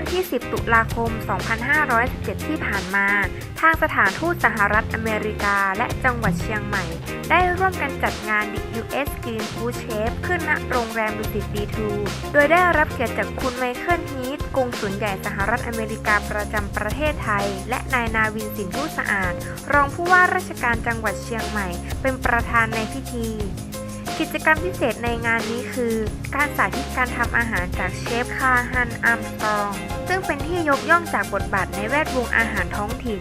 20ตุลาคม 2517 ที่ผ่านมา ทางสถานทูตสหรัฐอเมริกาและจังหวัดเชียงใหม่ ได้ร่วมกันจัดงาน The US Green Food Chef ขึ้นณโรงแรมดุสิต B2 โดยได้รับเกียรติจากคุณไมเคิลฮีทกงสุลใหญ่สหรัฐอเมริกาประจำประเทศไทย และนายนาวินสินผู้สะอาด รองผู้ว่าราชการจังหวัดเชียงใหม่ เป็นประธานในพิธี กิจกรรมพิเศษในงานนี้คือ การสาธิตการทำอาหารจากเชฟคาฮันอัมสตรอง ซึ่งเป็นที่ยกย่องจากบทบาทในแวดวงอาหารท้องถิ่น